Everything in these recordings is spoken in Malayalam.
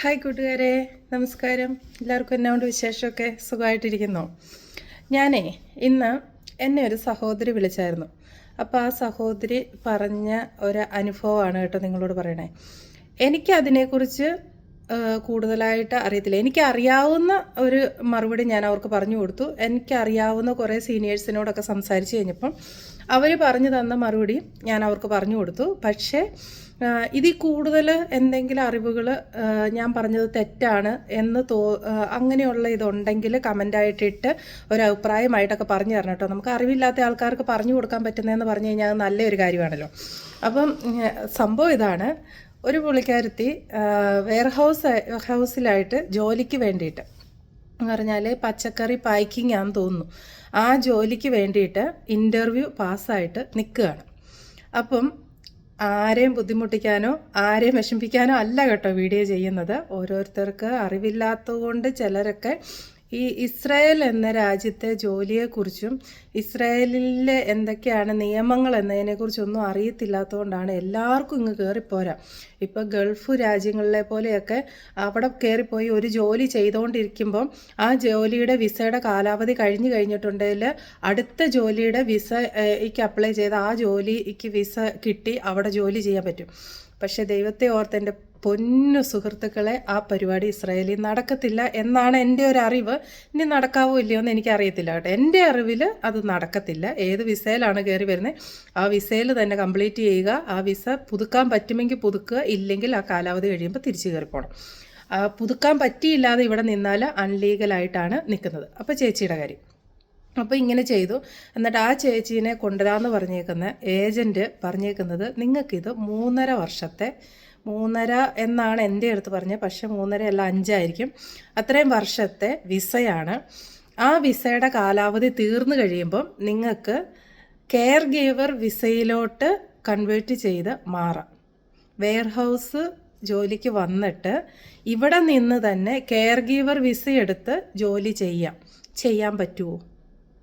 ഹായ് കൂട്ടുകാരെ നമസ്കാരം. എല്ലാവർക്കും എന്നോട് വിശേഷമൊക്കെ സുഖമായിട്ടിരിക്കുന്നു. ഞാനേ ഇന്ന് എന്നെ ഒരു സഹോദരി വിളിച്ചായിരുന്നു. അപ്പോൾ ആ സഹോദരി പറഞ്ഞ ഒരു അനുഭവമാണ് കേട്ടോ നിങ്ങളോട് പറയണേ. എനിക്ക് അതിനെക്കുറിച്ച് കൂടുതലായിട്ട് അറിയത്തില്ല. എനിക്ക് അറിയാവുന്ന ഒരു മറുപടി ഞാൻ അവർക്ക് പറഞ്ഞു കൊടുത്തു. എനിക്ക് അറിയാവുന്ന കുറേ സീനിയേഴ്സിനോടൊക്കെ സംസാരിച്ച് കഴിഞ്ഞപ്പം അവർ പറഞ്ഞു തന്ന മറുപടി ഞാൻ അവർക്ക് പറഞ്ഞു കൊടുത്തു. പക്ഷേ ഇതിൽ കൂടുതൽ എന്തെങ്കിലും അറിവുകൾ ഞാൻ പറഞ്ഞത് തെറ്റാണ് എന്ന് തോ അങ്ങനെയുള്ള ഇതുണ്ടെങ്കിൽ കമന്റായിട്ടിട്ട് അഭിപ്രായമായിട്ടൊക്കെ പറഞ്ഞു തരണം കേട്ടോ. നമുക്ക് അറിവില്ലാത്ത ആൾക്കാർക്ക് പറഞ്ഞു കൊടുക്കാൻ പറ്റുന്നതെന്ന് പറഞ്ഞു കഴിഞ്ഞാൽ നല്ലൊരു കാര്യമാണല്ലോ. അപ്പം സംഭവം ഇതാണ്. ഒരു പുള്ളിക്കാരത്തി വെയർ ഹൗസ് ഹൗസിലായിട്ട് ജോലിക്ക് വേണ്ടിയിട്ട് എന്ന് പറഞ്ഞാൽ പച്ചക്കറി പാക്കിംഗ് ആണെന്ന് തോന്നുന്നു. ആ ജോലിക്ക് വേണ്ടിയിട്ട് ഇന്റർവ്യൂ പാസ്സായിട്ട് നിൽക്കുകയാണ്. അപ്പം ആരെയും ബുദ്ധിമുട്ടിക്കാനോ ആരെയും വിഷമിപ്പിക്കാനോ അല്ല കേട്ടോ വീഡിയോ ചെയ്യുന്നത്. ഓരോരുത്തർക്ക് അറിവില്ലാത്തതുകൊണ്ട് ചിലരൊക്കെ ഈ ഇസ്രായേൽ എന്ന രാജ്യത്തെ ജോലിയെക്കുറിച്ചും ഇസ്രായേലിലെ എന്തൊക്കെയാണ് നിയമങ്ങൾ എന്നതിനെക്കുറിച്ചൊന്നും അറിയത്തില്ലാത്തതുകൊണ്ടാണ് എല്ലാവർക്കും ഇങ്ങ് കയറിപ്പോരാ ഇപ്പോൾ ഗൾഫ് രാജ്യങ്ങളിലെ പോലെയൊക്കെ അവിടെ കയറിപ്പോയി ഒരു ജോലി ചെയ്തുകൊണ്ടിരിക്കുമ്പം ആ ജോലിയുടെ വിസയുടെ കാലാവധി കഴിഞ്ഞു കഴിഞ്ഞിട്ടുണ്ടെങ്കിൽ അടുത്ത ജോലിയുടെ വിസയ്ക്ക് അപ്ലൈ ചെയ്ത് ആ ജോലിക്ക് വിസ കിട്ടി അവിടെ ജോലി ചെയ്യാൻ പറ്റും. പക്ഷേ ദൈവത്തെ ഓർത്ത് എന്റെ പൊന്നു സുഹൃത്തുക്കളെ ആ പരിപാടി ഇസ്രായേലിൽ നടക്കത്തില്ല എന്നാണ് എന്റെ ഒരു അറിവ്. ഇനി നടക്കാവോ ഇല്ലയോ എന്ന് എനിക്കറിയത്തില്ല കേട്ടോ. എന്റെ അറിവിൽ അത് നടക്കത്തില്ല. ഏത് വിസയിലാണ് കയറി വരുന്നത് ആ വിസയിൽ തന്നെ കംപ്ലീറ്റ് ചെയ്യുക. ആ വിസ പുതുക്കാൻ പറ്റുമെങ്കിൽ പുതുക്കുക. ഇല്ലെങ്കിൽ ആ കാലാവധി കഴിയുമ്പോൾ തിരിച്ചു കയറി പോകണം പുതുക്കാൻ പറ്റിയില്ലാതെ ഇവിടെ നിന്നാൽ അൺലീഗലായിട്ടാണ് നിൽക്കുന്നത്. അപ്പോൾ ചേച്ചിയുടെ കാര്യം. അപ്പോൾ ഇങ്ങനെ ചെയ്തു. എന്നിട്ട് ആ ചേച്ചീനെ കൊണ്ടുവരാമെന്ന് പറഞ്ഞേക്കുന്ന ഏജന്റ് പറഞ്ഞേക്കുന്നത് നിങ്ങൾക്കിത് മൂന്നര വർഷത്തെ മൂന്നര എന്നാണ് എന്റെ അടുത്ത് പറഞ്ഞത് പക്ഷേ മൂന്നര അല്ല അഞ്ചായിരിക്കും. അത്രയും വർഷത്തെ വിസയാണ്. ആ വിസയുടെ കാലാവധി തീർന്നു കഴിയുമ്പം നിങ്ങൾക്ക് കെയർ ഗീവർ വിസയിലോട്ട് കൺവേർട്ട് ചെയ്ത് മാറാം. വെയർഹൗസ് ജോലിക്ക് വന്നിട്ട് ഇവിടെ നിന്ന് തന്നെ കെയർ ഗീവർ വിസയെടുത്ത് ജോലി ചെയ്യാം. ചെയ്യാൻ പറ്റുമോ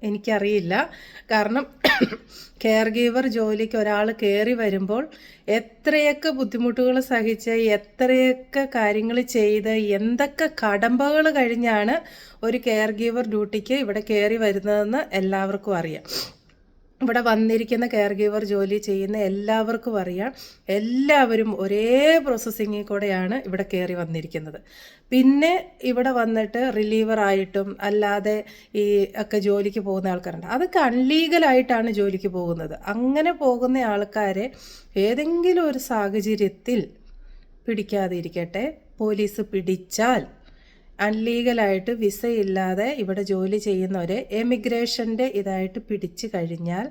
എനിക്കറിയില്ല. കാരണം കെയർ ഗീവർ ജോലിക്ക് ഒരാൾ കയറി വരുമ്പോൾ എത്രയൊക്കെ ബുദ്ധിമുട്ടുകൾ സഹിച്ച് എത്രയൊക്കെ കാര്യങ്ങൾ ചെയ്ത് എന്തൊക്കെ കടമ്പകൾ കഴിഞ്ഞാണ് ഒരു കെയർ ഗീവർ ഡ്യൂട്ടിക്ക് ഇവിടെ കയറി വരുന്നതെന്ന് എല്ലാവർക്കും അറിയാം. ഇവിടെ വന്നിരിക്കുന്ന കെയർ ഗീവർ ജോലി ചെയ്യുന്ന എല്ലാവർക്കും അറിയാം. എല്ലാവരും ഒരേ പ്രോസസ്സിങ്ങിൽ കൂടെയാണ് ഇവിടെ കയറി വന്നിരിക്കുന്നത്. പിന്നെ ഇവിടെ വന്നിട്ട് റിലീവർ ആയിട്ടും അല്ലാതെ ഈ ഒക്കെ ജോലിക്ക് പോകുന്ന ആൾക്കാരുണ്ട്. അതൊക്കെ അൺലീഗലായിട്ടാണ് ജോലിക്ക് പോകുന്നത്. അങ്ങനെ പോകുന്ന ആൾക്കാരെ ഏതെങ്കിലും ഒരു സാഹചര്യത്തിൽ പിടിക്കാതിരിക്കട്ടെ. പോലീസ് പിടിച്ചാൽ അൺലീഗലായിട്ട് വിസയില്ലാതെ ഇവിടെ ജോലി ചെയ്യുന്നവരെ എമിഗ്രേഷന്റെ ഇതായിട്ട് പിടിച്ചു കഴിഞ്ഞാൽ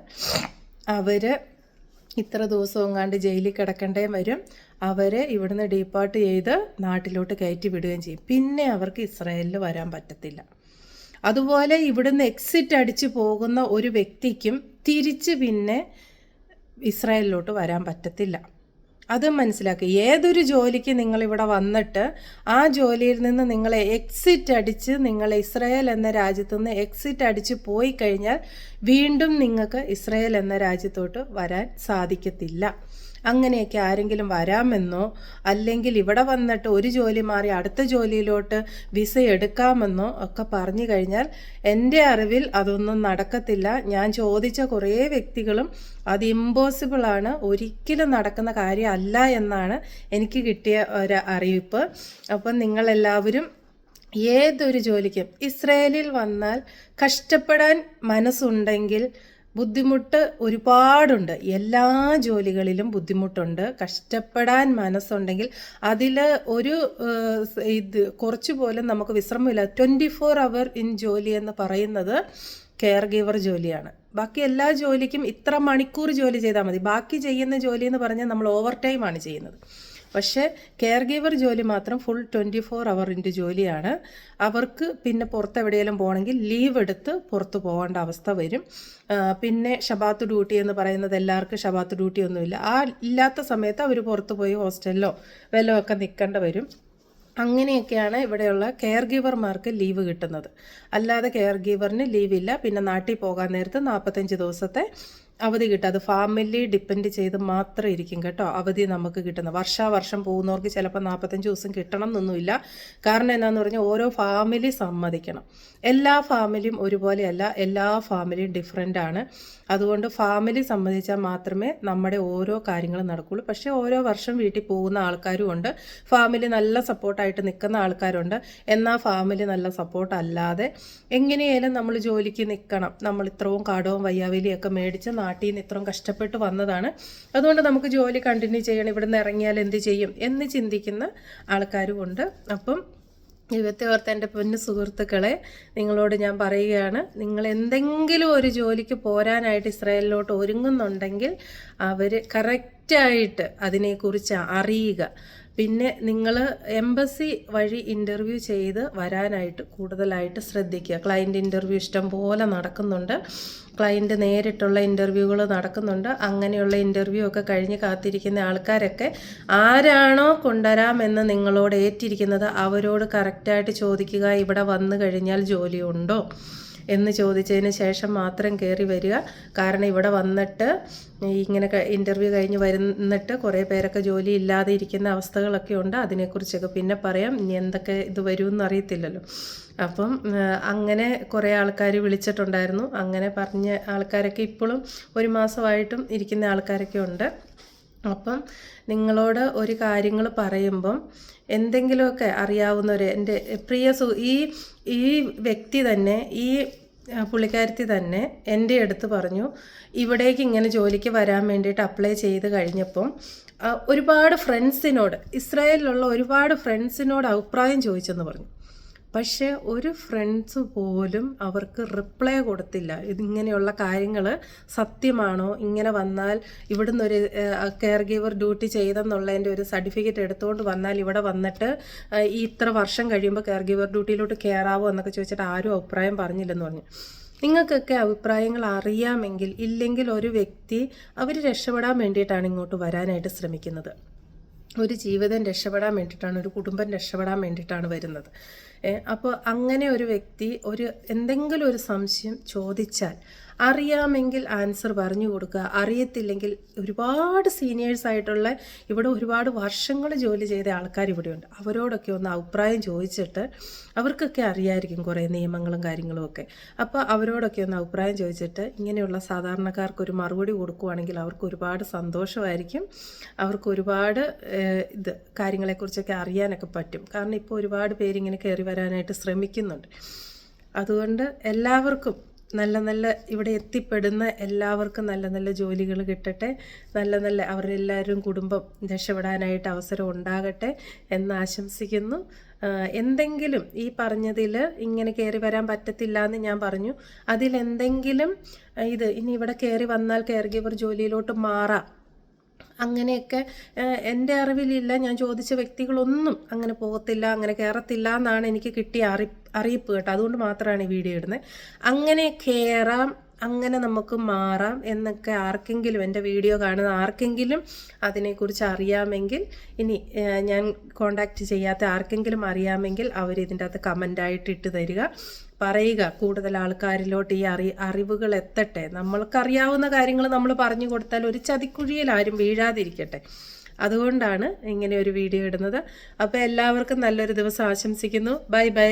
അവർ ഇത്ര ദിവസം എങ്ങാണ്ട് ജയിലിൽ കിടക്കേണ്ടേ വരും. അവരെ ഇവിടുന്ന് ഡീപ്പാർട്ട് ചെയ്ത് നാട്ടിലോട്ട് കയറ്റി വിടുകയും ചെയ്യും. പിന്നെ അവർക്ക് ഇസ്രായേലിൽ വരാൻ പറ്റത്തില്ല. അതുപോലെ ഇവിടുന്ന് എക്സിറ്റ് അടിച്ചു പോകുന്ന ഒരു വ്യക്തിക്കും തിരിച്ച് പിന്നെ ഇസ്രായേലിലോട്ട് വരാൻ പറ്റത്തില്ല. അത് മനസ്സിലാക്കുക ഏതൊരു ജോലിക്ക് നിങ്ങളിവിടെ വന്നിട്ട് ആ ജോലിയിൽ നിന്ന് നിങ്ങളെ എക്സിറ്റ് അടിച്ച് നിങ്ങൾ ഇസ്രയേൽ എന്ന രാജ്യത്തു നിന്ന് എക്സിറ്റ് അടിച്ച് പോയി കഴിഞ്ഞാൽ വീണ്ടും നിങ്ങൾക്ക് ഇസ്രയേൽ എന്ന രാജ്യത്തോട്ട് വരാൻ സാധിക്കത്തില്ല. അങ്ങനെയൊക്കെ ആരെങ്കിലും വരാമെന്നോ അല്ലെങ്കിൽ ഇവിടെ വന്നിട്ട് ഒരു ജോലി മാറി അടുത്ത ജോലിയിലോട്ട് വിസ എടുക്കാമെന്നോ ഒക്കെ പറഞ്ഞു കഴിഞ്ഞാൽ എന്റെ അറിവിൽ അതൊന്നും നടക്കത്തില്ല. ഞാൻ ചോദിച്ച കുറേ വ്യക്തികളും അത് ഇമ്പോസിബിളാണ് ഒരിക്കലും നടക്കുന്ന കാര്യമല്ല എന്നാണ് എനിക്ക് കിട്ടിയ ഒരു അറിയിപ്പ്. അപ്പം നിങ്ങളെല്ലാവരും ഏതൊരു ജോലിക്കും ഇസ്രയേലിൽ വന്നാൽ കഷ്ടപ്പെടാൻ മനസ്സുണ്ടെങ്കിൽ ബുദ്ധിമുട്ട് ഒരുപാടുണ്ട്. എല്ലാ ജോലികളിലും ബുദ്ധിമുട്ടുണ്ട്. കഷ്ടപ്പെടാൻ മനസ്സുണ്ടെങ്കിൽ അതിൽ ഒരു ഇത് കുറച്ച് പോലും നമുക്ക് വിശ്രമമില്ല. ട്വന്റി ഫോർ അവർ ഇൻ ജോലി എന്ന് പറയുന്നത് കെയർ ഗീവർ ജോലിയാണ്. ബാക്കി എല്ലാ ജോലിക്കും ഇത്ര മണിക്കൂർ ജോലി ചെയ്താൽ മതി. ബാക്കി ചെയ്യുന്ന ജോലി എന്ന് പറഞ്ഞാൽ നമ്മൾ ഓവർ ടൈമാണ് ചെയ്യുന്നത്. പക്ഷേ കെയർ ഗീവർ ജോലി മാത്രം ഫുൾ ട്വന്റി ഫോർ അവറിന്റെ ജോലിയാണ്. അവർക്ക് പിന്നെ പുറത്ത് എവിടെയെങ്കിലും പോകണമെങ്കിൽ ലീവ് എടുത്ത് പുറത്ത് പോകേണ്ട അവസ്ഥ വരും. പിന്നെ ഷബാത്ത് ഡ്യൂട്ടി എന്ന് പറയുന്നത് എല്ലാവർക്കും ഷബാത്ത് ഡ്യൂട്ടി ഒന്നുമില്ല. ആ ഇല്ലാത്ത സമയത്ത് അവർ പുറത്ത് പോയി ഹോസ്റ്റലിലോ വല്ലതും ഒക്കെ നിൽക്കേണ്ട വരും. അങ്ങനെയൊക്കെയാണ് ഇവിടെയുള്ള കെയർ ഗീവർമാർക്ക് ലീവ് കിട്ടുന്നത്. അല്ലാതെ കെയർ ഗീവറിന് ലീവില്ല പിന്നെ നാട്ടിൽ പോകാൻ നേരത്ത് നാൽപ്പത്തഞ്ച് ദിവസത്തെ അവധി കിട്ടും. അത് ഫാമിലി ഡിപ്പെൻഡ് ചെയ്ത് മാത്രം ഇരിക്കും കേട്ടോ. അവധി നമുക്ക് കിട്ടുന്നത്. വർഷാവർഷം പോകുന്നവർക്ക് ചിലപ്പോൾ നാൽപ്പത്തഞ്ച് ദിവസം കിട്ടണം എന്നൊന്നുമില്ല. കാരണം എന്താണെന്ന് പറഞ്ഞാൽ ഓരോ ഫാമിലി സമ്മതിക്കണം. എല്ലാ ഫാമിലിയും ഒരുപോലെയല്ല. എല്ലാ ഫാമിലിയും ഡിഫറെന്റ് ആണ്. അതുകൊണ്ട് ഫാമിലി സമ്മതിച്ചാൽ മാത്രമേ നമ്മുടെ ഓരോ കാര്യങ്ങളും നടക്കുകയുള്ളൂ പക്ഷേ ഓരോ വർഷം വീട്ടിൽ പോകുന്ന ആൾക്കാരും ഉണ്ട്. ഫാമിലി നല്ല സപ്പോർട്ടായിട്ട് നിൽക്കുന്ന ആൾക്കാരുണ്ട്. എന്നാൽ ഫാമിലി നല്ല സപ്പോർട്ട് അല്ലാതെ എങ്ങനെയായാലും നമ്മൾ ജോലിക്ക് നിൽക്കണം. നമ്മൾ ഇത്രയും കടവും വയ്യാവലിയൊക്കെ മേടിച്ച് നാട്ടിൽ നിന്ന് ഇത്രയും കഷ്ടപ്പെട്ട് വന്നതാണ്. അതുകൊണ്ട് നമുക്ക് ജോലി കണ്ടിന്യൂ ചെയ്യണം. ഇവിടെ നിന്ന് ഇറങ്ങിയാൽ എന്ത് ചെയ്യും എന്ന് ചിന്തിക്കുന്ന ആൾക്കാരും ഉണ്ട് അപ്പം ദൈവത്തെ ഓർത്ത് എന്റെ പൊന്നു സുഹൃത്തുക്കളെ നിങ്ങളോട് ഞാൻ പറയുകയാണ് നിങ്ങൾ എന്തെങ്കിലും ഒരു ജോലിക്ക് പോരാനായിട്ട് ഇസ്രായേലിലോട്ട് ഒരുങ്ങുന്നുണ്ടെങ്കിൽ അവർ കറക്റ്റായിട്ട് അതിനെക്കുറിച്ച് അറിയുക. പിന്നെ നിങ്ങൾ എംബസി വഴി ഇന്റർവ്യൂ ചെയ്ത് വരാനായിട്ട് കൂടുതലായിട്ട് ശ്രദ്ധിക്കുക. ക്ലയന്റ് ഇന്റർവ്യൂ ഇഷ്ടം പോലെ നടക്കുന്നുണ്ട്. ക്ലയന്റ് നേരിട്ടുള്ള ഇന്റർവ്യൂകൾ നടക്കുന്നുണ്ട്. അങ്ങനെയുള്ള ഇന്റർവ്യൂ ഒക്കെ കഴിഞ്ഞ് കാത്തിരിക്കുന്ന ആൾക്കാരൊക്കെ ആരാണോ കൊണ്ടുവരാമെന്ന് നിങ്ങളോട് ഏറ്റിരിക്കുന്നത് അവരോട് കറക്റ്റായിട്ട് ചോദിക്കുക. ഇവിടെ വന്നു കഴിഞ്ഞാൽ ജോലിയുണ്ടോ എന്ന് ചോദിച്ചതിന് ശേഷം മാത്രം കയറി വരിക. കാരണം ഇവിടെ വന്നിട്ട് ഇങ്ങനെ ഇന്റർവ്യൂ കഴിഞ്ഞ് വരുന്നിട്ട് കുറേ പേരൊക്കെ ജോലി ഇല്ലാതെ ഇരിക്കുന്ന അവസ്ഥകളൊക്കെ ഉണ്ട്. അതിനെക്കുറിച്ചൊക്കെ പിന്നെ പറയാം. ഇനി എന്തൊക്കെ ഇത് വരുമെന്ന് അറിയത്തില്ലല്ലോ. അപ്പം അങ്ങനെ കുറേ ആൾക്കാർ വിളിച്ചിട്ടുണ്ടായിരുന്നു. അങ്ങനെ പറഞ്ഞ ആൾക്കാരൊക്കെ ഇപ്പോഴും ഒരു മാസമായിട്ടും ഇരിക്കുന്ന ആൾക്കാരൊക്കെ ഉണ്ട്. അപ്പം നിങ്ങളോട് ഒരു കാര്യങ്ങൾ പറയുമ്പം എന്തെങ്കിലുമൊക്കെ അറിയാവുന്നവർ എന്റെ പ്രിയ സു ഈ ഈ വ്യക്തി തന്നെ ഈ പുള്ളിക്കാരത്തി തന്നെ എന്റെ അടുത്ത് പറഞ്ഞു ഇവിടേക്ക് ഇങ്ങനെ ജോലിക്ക് വരാൻ വേണ്ടിയിട്ട് അപ്ലൈ ചെയ്ത് കഴിഞ്ഞപ്പം ഒരുപാട് ഫ്രണ്ട്സിനോട് ഇസ്രായേലിലുള്ള ഒരുപാട് ഫ്രണ്ട്സിനോട് അഭിപ്രായം ചോദിച്ചെന്ന് പറഞ്ഞു. പക്ഷേ ഒരു ഫ്രണ്ട്സ് പോലും അവർക്ക് റിപ്ലൈ കൊടുത്തില്ല. ഇതിങ്ങനെയുള്ള കാര്യങ്ങൾ സത്യമാണോ? ഇങ്ങനെ വന്നാൽ ഇവിടുന്ന് ഒരു കെയർ ഗീവർ ഡ്യൂട്ടി ചെയ്തെന്നുള്ളതിന്റെ ഒരു സർട്ടിഫിക്കറ്റ് എടുത്തുകൊണ്ട് വന്നാൽ ഇവിടെ വന്നിട്ട് ഈ ഇത്ര വർഷം കഴിയുമ്പോൾ കെയർ ഗീവർ ഡ്യൂട്ടിയിലോട്ട് കയറാവോ എന്നൊക്കെ ചോദിച്ചിട്ട് ആരും അഭിപ്രായം പറഞ്ഞില്ലെന്ന് പറഞ്ഞു. നിങ്ങൾക്കൊക്കെ അഭിപ്രായങ്ങൾ അറിയാമെങ്കിൽ ഇല്ലെങ്കിൽ ഒരു വ്യക്തി അവർ രക്ഷപ്പെടാൻ വേണ്ടിയിട്ടാണ് ഇങ്ങോട്ട് വരാനായിട്ട് ശ്രമിക്കുന്നത്. ഒരു ജീവിതം രക്ഷപ്പെടാൻ വേണ്ടിയിട്ടാണ് ഒരു കുടുംബം രക്ഷപ്പെടാൻ വേണ്ടിയിട്ടാണ് വരുന്നത്. അപ്പോൾ അങ്ങനെ ഒരു വ്യക്തി ഒരു എന്തെങ്കിലും ഒരു സംശയം ചോദിച്ചാൽ അറിയാമെങ്കിൽ ആൻസർ പറഞ്ഞു കൊടുക്കുക. അറിയത്തില്ലെങ്കിൽ ഒരുപാട് സീനിയേഴ്സ് ആയിട്ടുള്ള ഇവിടെ ഒരുപാട് വർഷങ്ങൾ ജോലി ചെയ്ത ആൾക്കാർ ഇവിടെയുണ്ട്. അവരോടൊക്കെ ഒന്ന് അഭിപ്രായം ചോദിച്ചിട്ട് അവർക്കൊക്കെ അറിയായിരിക്കും കുറേ നിയമങ്ങളും കാര്യങ്ങളും ഒക്കെ. അപ്പോൾ അവരോടൊക്കെ ഒന്ന് അഭിപ്രായം ചോദിച്ചിട്ട് ഇങ്ങനെയുള്ള സാധാരണക്കാർക്ക് ഒരു മറുപടി കൊടുക്കുവാണെങ്കിൽ അവർക്ക് ഒരുപാട് സന്തോഷമായിരിക്കും. അവർക്ക് ഒരുപാട് ഇത് കാര്യങ്ങളെക്കുറിച്ചൊക്കെ അറിയാനൊക്കെ പറ്റും. കാരണം ഇപ്പോൾ ഒരുപാട് പേരിങ്ങനെ കയറി വരാനായിട്ട് ശ്രമിക്കുന്നുണ്ട്. അതുകൊണ്ട് എല്ലാവർക്കും നല്ല നല്ല ഇവിടെ എത്തിപ്പെടുന്ന എല്ലാവർക്കും നല്ല നല്ല ജോലികൾ കിട്ടട്ടെ. നല്ല നല്ല അവരെല്ലാവരും കുടുംബം രക്ഷപ്പെടാനായിട്ട് അവസരം ഉണ്ടാകട്ടെ എന്ന് ആശംസിക്കുന്നു. എന്തെങ്കിലും ഈ പറഞ്ഞതിൽ ഇങ്ങനെ കയറി വരാൻ പറ്റത്തില്ല എന്ന് ഞാൻ പറഞ്ഞു. അതിലെന്തെങ്കിലും ഇത് ഇനി ഇവിടെ കയറി വന്നാൽ കെയർ ഗിവർ ജോലിയിലോട്ട് മാറാം. അങ്ങനെയൊക്കെ എന്റെ അറിവിലില്ല. ഞാൻ ചോദിച്ച വ്യക്തികളൊന്നും അങ്ങനെ പോകത്തില്ല അങ്ങനെ കയറത്തില്ല എന്നാണ് എനിക്ക് കിട്ടിയ അറി അറിയിപ്പ് കേട്ടോ. അതുകൊണ്ട് മാത്രമാണ് ഈ വീഡിയോ ഇടുന്നത്. അങ്ങനെ കയറാം. അങ്ങനെ നമുക്ക് മാറാം എന്നൊക്കെ ആർക്കെങ്കിലും എന്റെ വീഡിയോ കാണുന്ന ആർക്കെങ്കിലും അതിനെക്കുറിച്ച് അറിയാമെങ്കിൽ ഇനി ഞാൻ കോണ്ടാക്റ്റ് ചെയ്യാത്ത ആർക്കെങ്കിലും അറിയാമെങ്കിൽ അവർ ഇതിന്റെ അകത്ത് കമന്റായിട്ട് ഇട്ട് തരിക. പറയുക കൂടുതൽ ആൾക്കാരിലോട്ട് ഈ അറി അറിവുകൾ എത്തട്ടെ. നമ്മൾക്കറിയാവുന്ന കാര്യങ്ങൾ നമ്മൾ പറഞ്ഞു കൊടുത്താൽ ഒരു ചതിക്കുഴിയിൽ ആരും വീഴാതിരിക്കട്ടെ. അതുകൊണ്ടാണ് ഇങ്ങനെ ഒരു വീഡിയോ ഇടുന്നത്. അപ്പോൾ എല്ലാവർക്കും നല്ലൊരു ദിവസം ആശംസിക്കുന്നു. Bye bye.